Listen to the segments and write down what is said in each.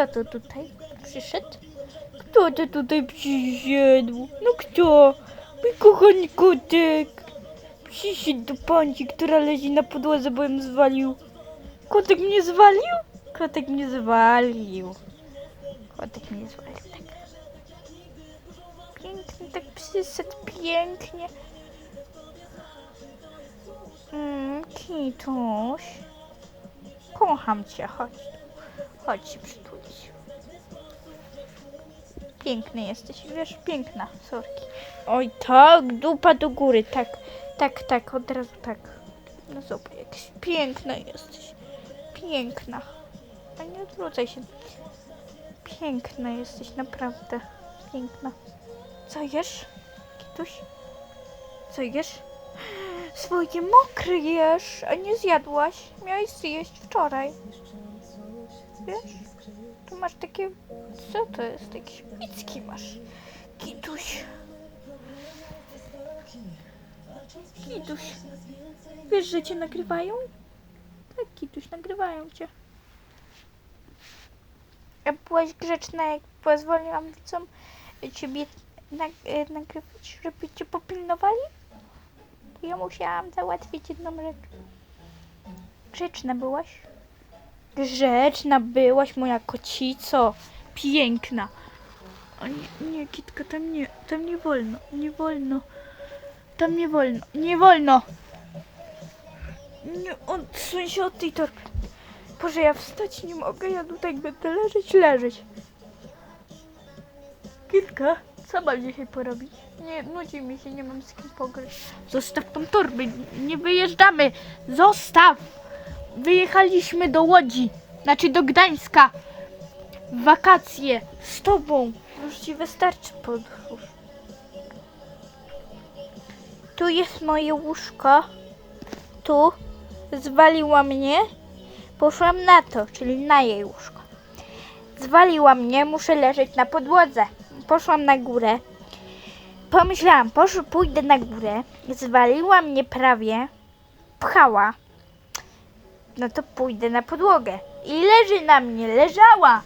Kto to tutaj przyszedł? Kto to tutaj przyszedł? No kto? Mój kochany kotek. Przyszedł do pani, która leży na podłodze, bo ją zwalił. Kotek mnie zwalił? Kotek mnie zwalił. Kotek mnie zwalił, tak. Pięknie, tak przyszedł, pięknie. Mm, Kituś. Kocham cię, chodź. Chodź się przytulić. Piękny jesteś, wiesz, piękna, sorki. Oj tak, dupa do góry, tak, tak, tak, od razu tak. No zobacz, jakaś piękna jesteś. Piękna. A nie odwrócaj się. Piękna jesteś, naprawdę. Piękna. Co jesz? Kituś? Co jesz? Swoje mokre jesz, a nie zjadłaś. Miałeś zjeść wczoraj. Wiesz? Masz takie... Co to jest? Takie szpicki masz. Kituś. Kituś. Wiesz, że cię nagrywają? Tak, Kituś, nagrywają cię. A byłaś grzeczna, jak pozwoliłam widzom ciebie nag- e, nagrywać, żeby cię popilnowali? Ja musiałam załatwić jedną rzecz. Grzeczna byłaś? Grzeczna byłaś, moja kocico. Piękna. O nie, nie, Kitka, tam nie, tam nie wolno, nie wolno. Tam nie wolno, nie wolno. Nie, odsuń się od tej torby. Boże, ja wstać nie mogę, ja tutaj będę leżeć, leżeć. Kitka, co mam dzisiaj porobić? Nie, nudzi mi się, nie mam z kim pograć. Zostaw tą torbę, nie wyjeżdżamy. Zostaw! Wyjechaliśmy do Łodzi, znaczy do Gdańska. Wakacje z tobą. Już ci wystarczy podróż. Tu jest moje łóżko. Tu zwaliła mnie. Poszłam na to, czyli na jej łóżko. Zwaliła mnie, muszę leżeć na podłodze. Poszłam na górę. Pomyślałam, posz, pójdę na górę. Zwaliła mnie prawie. Pchała. No to pójdę na podłogę. I leży na mnie, leżała.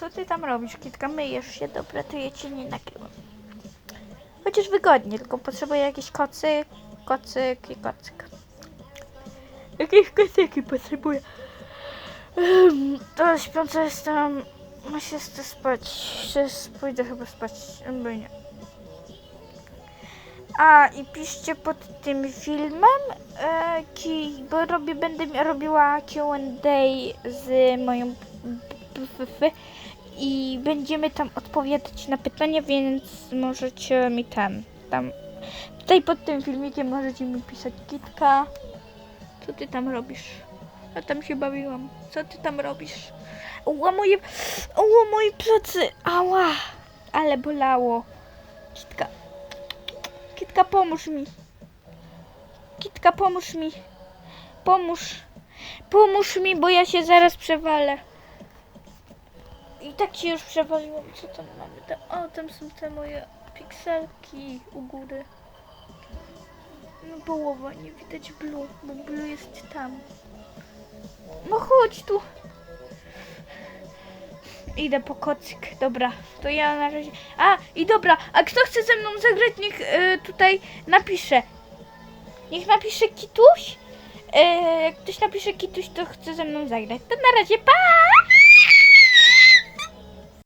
Co ty tam robisz, Kitka? Myjesz się, dobra, to ja cię nie nagrywam. Chociaż wygodnie, tylko potrzebuję jakiś kocyk, kocyk i kocyk. Jakieś kocyki potrzebuję. Ym, To śpiąca jestem. Muszę chcę spać. Się pójdę chyba spać, bo nie. A i piszcie pod tym filmem, e, ki, bo robię, będę robiła Q&A z moją i będziemy tam odpowiadać na pytania, więc możecie mi ten, tam, tutaj pod tym filmikiem możecie mi pisać Kitka, co ty tam robisz? Ja tam się bawiłam. Co ty tam robisz? Ła moje, ła moje plecy, ała, ale bolało. Kitka, Kitka pomóż mi. Kitka pomóż mi. Pomóż. Pomóż mi, bo ja się zaraz przewalę. I tak się już przewaliłam. Co tam mamy? Tam, o, tam są te moje pikselki u góry. No połowa, nie widać blue, bo blue jest tam. No chodź tu. Idę po kocyk. Dobra, to ja na razie. A, i dobra, a kto chce ze mną zagrać, niech e, tutaj napisze. Niech napisze Kituś. E, jak ktoś napisze Kituś, to chce ze mną zagrać. To na razie, pa!